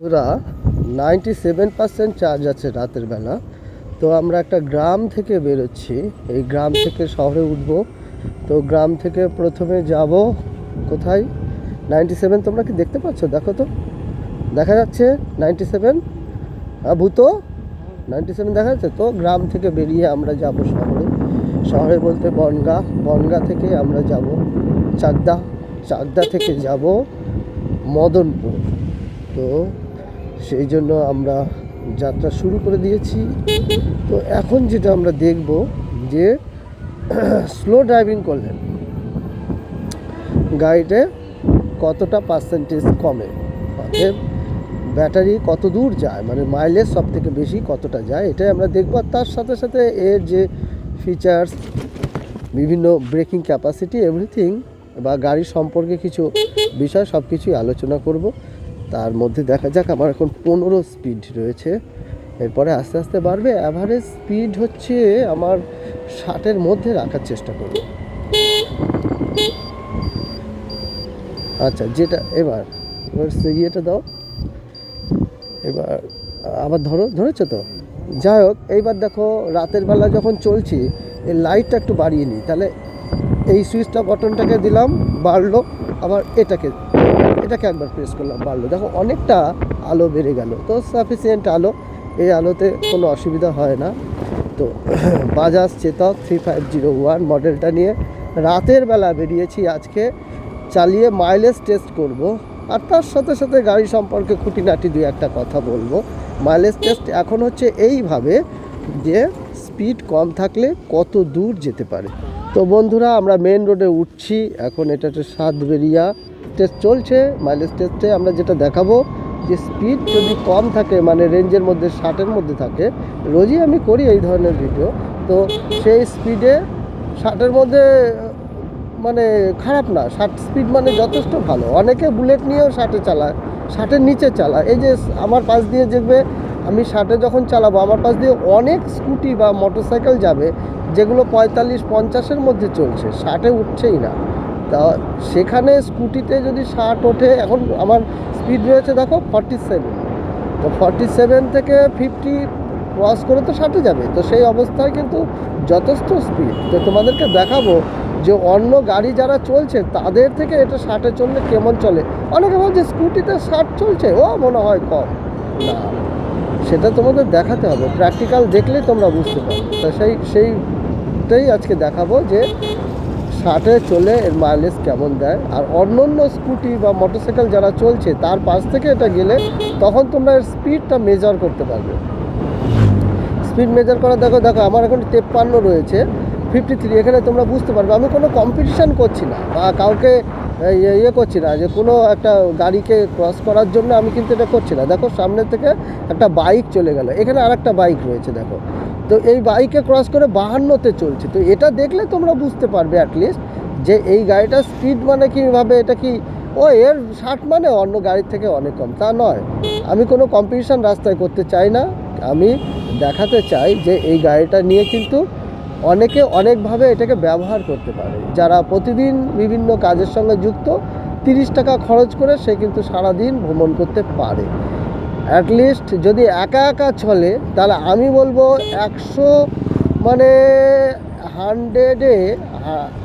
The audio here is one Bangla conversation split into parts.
ওরা নাইনটি সেভেন পার্সেন্ট চার্জ আছে রাতের বেলা। তো আমরা একটা গ্রাম থেকে বেরোচ্ছি। এই গ্রাম থেকে শহরে উঠব। তো গ্রাম থেকে প্রথমে যাব কোথায়? নাইনটি সেভেন তোমরা কি দেখতে পাচ্ছ? দেখো তো। দেখা যাচ্ছে নাইনটি সেভেন ভূত নাইনটি সেভেন দেখা যাচ্ছে? তো গ্রাম থেকে বেরিয়ে আমরা যাব শহরে। শহরে বলতে বনগা। বনগা থেকে আমরা যাব। চাকদা। চাকদা থেকে যাব মদনপুর। তো সেই জন্য আমরা যাত্রা শুরু করে দিয়েছি। তো এখন যেটা আমরা দেখব যে স্লো ড্রাইভিং করলেন। গাড়িতে কতটা পার্সেন্টেজ কমে? অতএব ব্যাটারি কত দূর যায়? মানে মাইলেজ সব থেকে বেশি কতটা যায়? এটাই আমরা দেখব। আর তার সাথে সাথে এর যে ফিচার্স বিভিন্ন ব্রেকিং ক্যাপাসিটি এভরিথিং বা গাড়ি সম্পর্কে কিছু বিষয় সব কিছুই আলোচনা করব। তার মধ্যে দেখা যাক, আমার এখন পনেরো স্পিড রয়েছে। এরপরে আস্তে আস্তে বাড়বে। অ্যাভারেজ স্পিড হচ্ছে আমার ষাটের মধ্যে রাখার চেষ্টা করব। আচ্ছা যেটা, এবার এবার ইয়েটা দাও। এবার, আবার ধরো, ধরেছো তো? যাই হোক, এইবার দেখো, রাতের বেলা যখন চলছি, এই লাইটটা একটু বাড়িয়ে নিই। তাহলে এই সুইচটা বটনটাকে দিলাম, বাড়লো, আবার এটাকে এটাকে একবার প্রেস করলাম, বাড়লো। দেখো, অনেকটা আলো বেড়ে গেল। তো সাফিসিয়েন্ট আলো। এই আলোতে কোনো অসুবিধা হয় না। তো Bajaj Chetak three five zero one মডেলটা নিয়ে। রাতের বেলা বেরিয়েছি আজকে। চালিয়ে মাইলেজ টেস্ট করব। আর তার সাথে সাথে গাড়ি সম্পর্কে খুঁটিনাটি দুই একটা কথা বলব। মাইলেজ টেস্ট এখন হচ্ছে এইভাবে যে স্পিড কম থাকলে কত দূর যেতে পারে। তো বন্ধুরা, আমরা মেন রোডে উঠছি। এখন এটা হচ্ছে সাতবেরিয়া। টেস্ট চলছে মাইলেজ টেস্টে আমরা যেটা দেখাবো যে স্পিড যদি কম থাকে মানে রেঞ্জের মধ্যে ষাটের মধ্যে থাকে, রোজই আমি করি এই ধরনের ভিডিও তো সেই স্পিডে ষাটের মধ্যে মানে খারাপ না ষাট স্পিড মানে যথেষ্ট ভালো। অনেকে বুলেট নিয়েও ষাটে চালায় ষাটের নিচে চালায়। এই যে আমার পাশ দিয়ে দেখবে, আমি ষাটে যখন চালাবো, আমার পাশ দিয়ে অনেক স্কুটি বা মোটরসাইকেল যাবে, যেগুলো পঁয়তাল্লিশ, পঞ্চাশের মধ্যে চলছে ষাটে উঠছেই না। তা সেখানে স্কুটিতে যদি ষাট ওঠে, এখন আমার স্পিড রয়েছে দেখো ফর্টি সেভেন তো ফর্টি সেভেন থেকে ফিফটি ক্রস করে তো ষাটে যাবে। তো সেই অবস্থায় কিন্তু যথেষ্ট স্পিড তো তোমাদেরকে দেখাবো যে অন্য গাড়ি যারা চলছে, তাদের থেকে এটা ষাটে চললে কেমন চলে? অনেকে বলছে স্কুটিতে ষাট চলছে, ও মনে হয় কম। না, সেটা তোমাদের দেখাতে হবে। প্র্যাকটিক্যাল দেখলেই তোমরা বুঝতে পারবে। তো সেই, সেইটাই আজকে দেখাবো যে ষাটে চলে এর মাইলেজ কেমন দেয়? আর অন্য অন্য স্কুটি বা মোটরসাইকেল যারা চলছে, তার পাশ থেকে এটা গেলে তখন তোমরা এর স্পিডটা মেজার করতে পারবে। স্পিড মেজার করা দেখো দেখো, আমার এখন তেপ্পান্ন রয়েছে ফিফটি থ্রি এখানে তোমরা বুঝতে পারবে। আমি কোনো কম্পিটিশান করছি না বা কাউকে ইয়ে করছি না যে কোনো একটা গাড়িকে ক্রস করার জন্য আমি কিন্তু এটা করছি না। দেখো, সামনে থেকে একটা বাইক চলে গেল। এখানে আর একটা বাইক রয়েছে, দেখো। তো এই বাইকে ক্রস করে বাহান্নতে চলছে। তো এটা দেখলে তোমরা বুঝতে পারবে অ্যাটলিস্ট যে এই গাড়িটার স্পিড মানে কীভাবে এটা কি, ও এর ষাট মানে অন্য গাড়ির থেকে অনেক কম। তা নয়। আমি কোনো কম্পিটিশান রাস্তায় করতে চাই না। আমি দেখাতে চাই যে এই গাড়িটা নিয়ে কিন্তু অনেকে অনেকভাবে এটাকে ব্যবহার করতে পারে। যারা প্রতিদিন বিভিন্ন কাজের সঙ্গে যুক্ত, তিরিশ টাকা খরচ করে সে কিন্তু সারাদিন ভ্রমণ করতে পারে। অ্যাটলিস্ট যদি একা একা চলে, তাহলে আমি বলব একশো মানে হান্ড্রেডে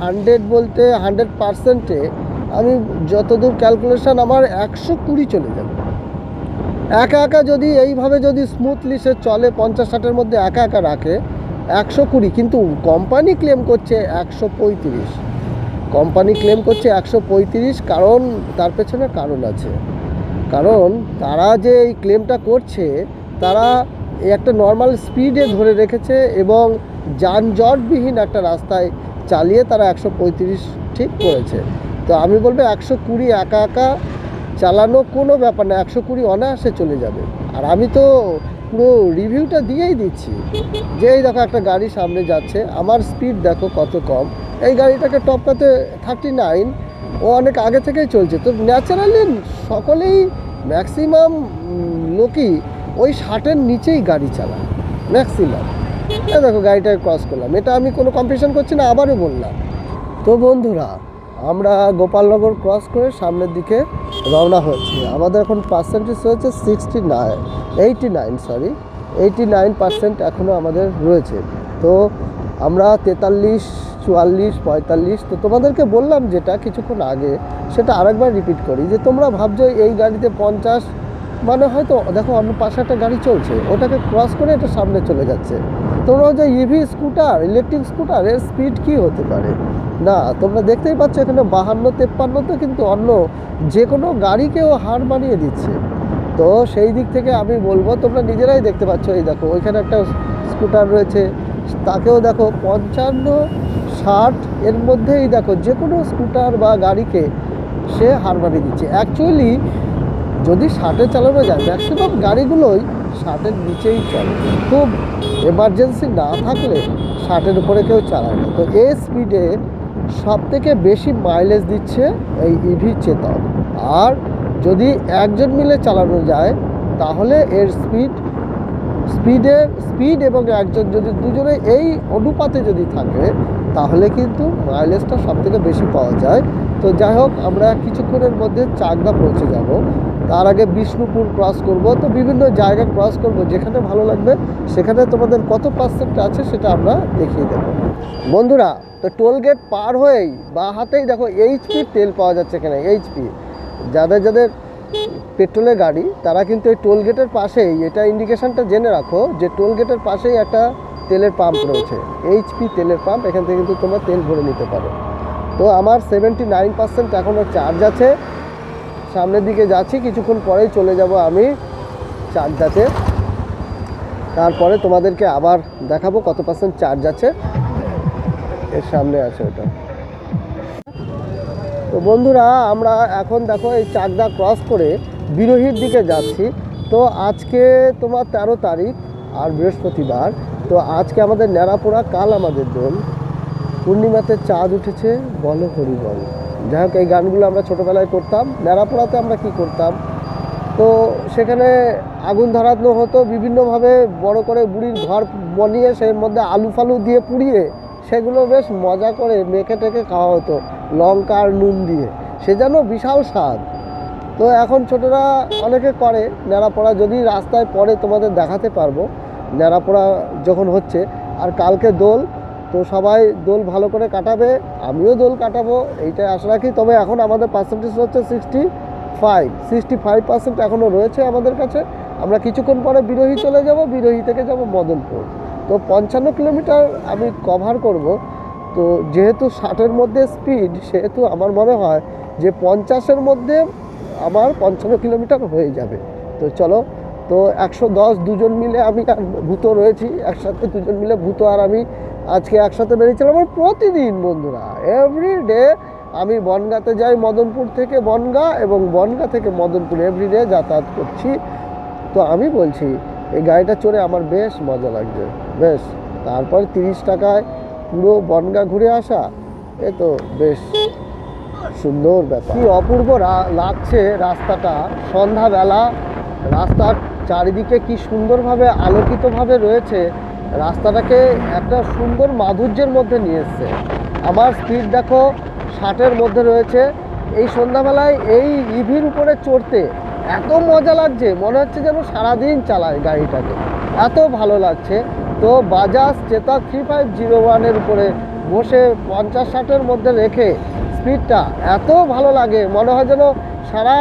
হান্ড্রেড বলতে হান্ড্রেড পারসেন্টে আমি যতদূর ক্যালকুলেশান আমার একশো কুড়ি চলে যাবে। একা একা যদি এইভাবে যদি স্মুথলি সে চলে পঞ্চাশ ষাটের মধ্যে একা একা রাখে, একশো কুড়ি, কিন্তু কোম্পানি ক্লেম করছে একশো পঁয়ত্রিশ। কোম্পানি ক্লেম করছে একশো পঁয়ত্রিশ, কারণ তার পেছনে কারণ আছে। কারণ তারা যে এই ক্লেমটা করছে, তারা একটা নর্মাল স্পিডে ধরে রেখেছে এবং যানজটবিহীন একটা রাস্তায় চালিয়ে তারা একশো পঁয়ত্রিশ ঠিক করেছে। তো আমি বলব একশো কুড়ি একা একা চালানো কোনো ব্যাপার না, একশো কুড়ি অনায়াসে চলে যাবে। আর আমি তো পুরো রিভিউটা দিয়েই দিচ্ছি যে এই দেখো একটা গাড়ি সামনে যাচ্ছে, আমার স্পিড দেখো কত কম। এই গাড়িটাকে টপকাতে থার্টি নাইন ও অনেক আগে থেকেই চলছে। তো ন্যাচারালি সকলেই ম্যাক্সিমাম লোকই ওই ষাটের নিচেই গাড়ি চালায়, ম্যাক্সিমাম। এই দেখো গাড়িটাকে ক্রস করলাম। এটা আমি কোনো কম্পিটিশন করছি না, আবারও বললাম। তো বন্ধুরা, আমরা গোপালনগর ক্রস করে সামনের দিকে রওনা হচ্ছি। আমাদের এখন পার্সেন্টেজ হয়েছে sixty nine eighty nine sorry eighty nine percent এখনও আমাদের রয়েছে। তো আমরা তেতাল্লিশ চুয়াল্লিশ, পঁয়তাল্লিশ, তো তোমাদেরকে বললাম যেটা কিছুক্ষণ আগে, সেটা আরেকবার রিপিট করি, যে তোমরা ভাবছ এই গাড়িতে পঞ্চাশ মানে হয়তো, দেখো, অন্য পাশে একটা গাড়ি চলছে, ওটাকে ক্রস করে এটা সামনে চলে যাচ্ছে। তোমরা যে ইভি স্কুটার ইলেকট্রিক স্কুটার এর স্পিড কী হতে পারে? না, তোমরা দেখতেই পাচ্ছ এখানে বাহান্ন তেপ্পান্ন তো কিন্তু অন্য যে কোনো গাড়িকেও হার মানিয়ে দিচ্ছে। তো সেই দিক থেকে আমি বলব, তোমরা নিজেরাই দেখতে পাচ্ছ, এই দেখো, ওইখানে একটা স্কুটার রয়েছে, তাকেও দেখো, পঞ্চান্ন ষাট, এর মধ্যেই দেখো যে কোনো স্কুটার বা গাড়িকে সে হার মানিয়ে দিচ্ছে অ্যাকচুয়ালি যদি ষাটে চালানো যায় ম্যাক্সিমাম গাড়িগুলোই ষাটের নিচেই চলে। খুব এমার্জেন্সি না থাকলে ষাটের উপরে কেউ চালায় না। তো এই স্পিডে সব থেকে বেশি মাইলেজ দিচ্ছে এই ইভি চেতন আর যদি একজন মিলে চালানো যায়, তাহলে এর স্পিড স্পিডের স্পিড এবং একজন যদি দুজনে এই অনুপাতে যদি থাকে তাহলে কিন্তু মাইলেজটা সব থেকে বেশি পাওয়া যায়। তো যাই হোক, আমরা কিছুক্ষণের মধ্যে চাকদা পৌঁছে যাব। তার আগে বিষ্ণুপুর ক্রস করব। তো বিভিন্ন জায়গা ক্রস করব। যেখানে ভালো লাগবে, সেখানে তোমাদের কত পার্সেন্ট আছে সেটা আমরা দেখিয়ে দেবো। বন্ধুরা, তো টোল গেট পার হয়েই বা হাতেই দেখো এইচপি তেল পাওয়া যাচ্ছে এখানে এইচপি যাদের যাদের পেট্রোলের গাড়ি, তারা কিন্তু এই টোল গেটের পাশেই, এটা ইন্ডিকেশনটা জেনে রাখো যে টোল গেটের পাশেই একটা তেলের পাম্প রয়েছে এইচপি তেলের পাম্প, এখান থেকে কিন্তু তোমরা তেল ভরে নিতে পারো। তো আমার সেভেন্টি নাইন পার্সেন্ট এখনও চার্জ আছে। সামনের দিকে যাচ্ছি, কিছুক্ষণ পরেই চলে যাব আমি চার্জাতে তারপরে তোমাদেরকে আবার দেখাবো কত পার্সেন্ট চার্জ আছে। এর সামনে আছে ওটা। তো বন্ধুরা, আমরা এখন দেখো এই চাকদা ক্রস করে বিরোহীর দিকে যাচ্ছি। তো আজকে তোমার তেরো তারিখ আর বৃহস্পতিবার। তো আজকে আমাদের ন্যাড়াপোড়া, কাল আমাদের দোল। পূর্ণিমাতে চাঁদ উঠেছে, বলো হরি বল। যাই হোক, এই গানগুলো আমরা ছোটোবেলায় করতাম। ন্যাড়াপোড়াতে আমরা কি করতাম? তো সেখানে আগুন ধরানো হতো, বিভিন্নভাবে বড় করে বুড়ির ঘর বনিয়ে, সেই মধ্যে আলু ফালু দিয়ে পুড়িয়ে, সেগুলো বেশ মজা করে মেখে টেকে খাওয়া হতো লঙ্কা আর নুন দিয়ে। সে যেন বিশাল স্বাদ। তো এখন ছোটরা অনেকে করে ন্যাড়াপড়া। যদি রাস্তায় পড়ে, তোমাদের দেখাতে পারব। ন্যাড়াপড়া যখন হচ্ছে, আর কালকে দোল, তো সবাই দোল ভালো করে কাটাবে, আমিও দোল কাটাবো, এইটাই আশা রাখি। তবে এখন আমাদের পার্সেন্টেজ হচ্ছে sixty five sixty five percent এখনও রয়েছে আমাদের কাছে। আমরা কিছুক্ষণ পরে বিরোহী চলে যাব, বিরোহী থেকে যাব মদনপুর। তো পঞ্চান্ন কিলোমিটার আমি কভার করব। তো যেহেতু ষাটের মধ্যে স্পিড সেহেতু আমার মনে হয় যে পঞ্চাশের মধ্যে আমার পঞ্চান্ন কিলোমিটার হয়ে যাবে। তো চলো তো একশো দশ দুজন মিলে আমি আর ভূত রয়েছি, একসাথে দুজন মিলে ভূত আর আমি আজকে একসাথে বেরিয়েছিলাম। আমার প্রতিদিন বন্ধুরা এভরি ডে আমি বনগাঁতে যাই মদনপুর থেকে বনগাঁ এবং বনগাঁ থেকে মদনপুর এভরিডে যাতায়াত করছি। তো আমি বলছি, এই গাড়িটা চড়ে আমার বেশ মজা লাগছে, বেশ। তারপর তিরিশ টাকায় পুরো বনগাঁ ঘুরে আসা, এ তো বেশ সুন্দর ব্যাপার। কি অপূর্ব লাগছে রাস্তাটা। সন্ধ্যাবেলা রাস্তার চারিদিকে কি সুন্দরভাবে আলোকিতভাবে রয়েছে, রাস্তাটাকে একটা সুন্দর মাধুর্যের মধ্যে নিয়ে এসছে। আমার স্পিড দেখো, ষাটের মধ্যে রয়েছে। এই সন্ধ্যাবেলায় এই ইভির উপরে চড়তে এত মজা লাগছে, মনে হচ্ছে যেন সারাদিন চালায় গাড়িটাকে। এত ভালো লাগছে। তো Bajaj Chetak three five zero ওয়ানের উপরে বসে পঞ্চাশ ষাটের মধ্যে রেখে স্পিডটা এত ভালো লাগে, মনে হয় যেন সারা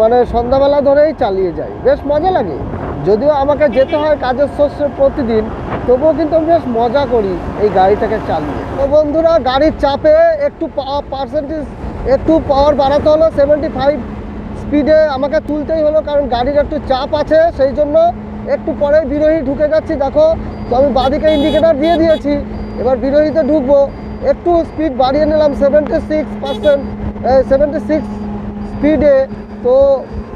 মানে সন্ধ্যাবেলা ধরেই চালিয়ে যাই। বেশ মজা লাগে। যদিও আমাকে যেতে হয় কাজের শস্যে প্রতিদিন, তবুও কিন্তু আমি বেশ মজা করি এই গাড়িটাকে চালিয়ে। তো বন্ধুরা, গাড়ির চাপে একটু পার্সেন্টেজ একটু পাওয়ার বাড়াতে হলো। সেভেন্টি ফাইভ স্পিডে আমাকে তুলতেই হলো, কারণ গাড়ির একটু চাপ আছে, সেই জন্য একটু পরে বিরোহী ঢুকে যাচ্ছি। দেখো, তো আমি বাদিকে ইন্ডিকেটার দিয়ে দিয়েছি। এবার বিরোহীতে ঢুকবো। একটু স্পিড বাড়িয়ে নিলাম seventy six percent seventy six স্পিডে তো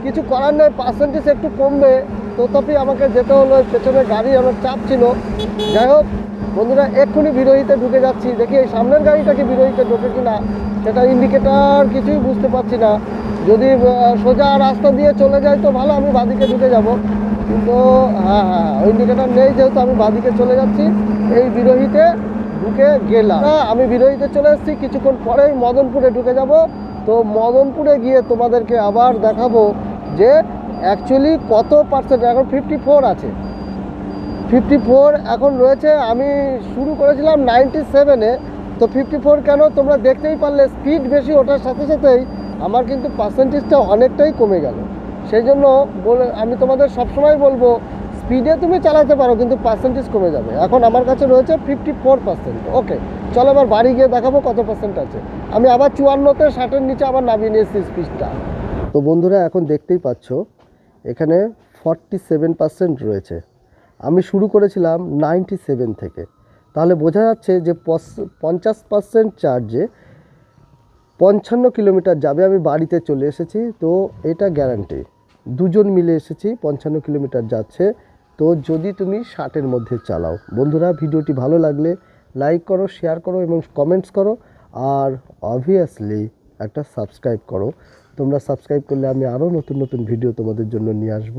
কিছু করার নেই পার্সেন্টেজ একটু কমবে। তথাপি আমাকে যেতে হলো পেছনে গাড়ি আমার চাপ ছিল। যাই হোক, বন্ধুরা, এক্ষুনি বিরোহীতে ঢুকে যাচ্ছি। দেখি এই সামনের গাড়িটা কি বিরোহীতে ঢোকে কিনা, সেটা ইন্ডিকেটার কিছুই বুঝতে পারছি না। যদি সোজা রাস্তা দিয়ে চলে যায় তো ভালো, আমি বাদিকে ঢুকে যাব। কিন্তু হ্যাঁ হ্যাঁ ওই ইন্ডিকেটার নেই, যেহেতু আমি বাদিকে চলে যাচ্ছি। এই বিরোহীতে ঢুকে গেলাম। আমি বিরোধীতে চলে এসেছি, কিছুক্ষণ পরেই মদনপুরে ঢুকে যাব। তো মদনপুরে গিয়ে তোমাদেরকে আবার দেখাবো যে অ্যাকচুয়ালি কত পার্সেন্ট এখন ফিফটি ফোর আছে। ফিফটি ফোর এখন রয়েছে, আমি শুরু করেছিলাম নাইনটি সেভেনে তো ফিফটি ফোর কেন তোমরা দেখতেই পারলে স্পিড বেশি ওঠার সাথে সাথেই আমার কিন্তু পার্সেন্টেজটা অনেকটাই কমে গেল। সেই জন্য বলে, আমি তোমাদের সবসময় বলব স্পিডে তুমি চালাতে পারো, কিন্তু পার্সেন্টেজ কমে যাবে। এখন আমার কাছে রয়েছে ফিফটি ফোর পার্সেন্ট ওকে চলো এবার বাড়ি গিয়ে দেখাবো কত পার্সেন্ট আছে। আমি আবার চুয়ান্নতে, ষাটের নিচে আবার নামিয়ে নিয়েছি স্পিডটা তো বন্ধুরা, এখন দেখতেই পাচ্ছ, এখানে ফর্টি সেভেন পার্সেন্ট রয়েছে। আমি শুরু করেছিলাম নাইনটি সেভেন থেকে। তাহলে বোঝা যাচ্ছে যে পঞ্চাশ পার্সেন্ট চার্জে পঞ্চান্ন কিলোমিটার যাবে। আমি বাড়িতে চলে এসেছি, তো এটা গ্যারান্টি দুজন মিলে এসেছি, পঞ্চান্ন কিলোমিটার যাচ্ছে। তো যদি তুমি ষাটের মধ্যে চালাও, বন্ধুরা, ভিডিওটি ভালো লাগলে লাইক করো শেয়ার করো এবং কমেন্টস করো। আর অবভিয়াসলি একটা সাবস্ক্রাইব করো। তোমরা সাবস্ক্রাইব করলে আমি আরও নতুন নতুন ভিডিও তোমাদের জন্য নিয়ে আসব।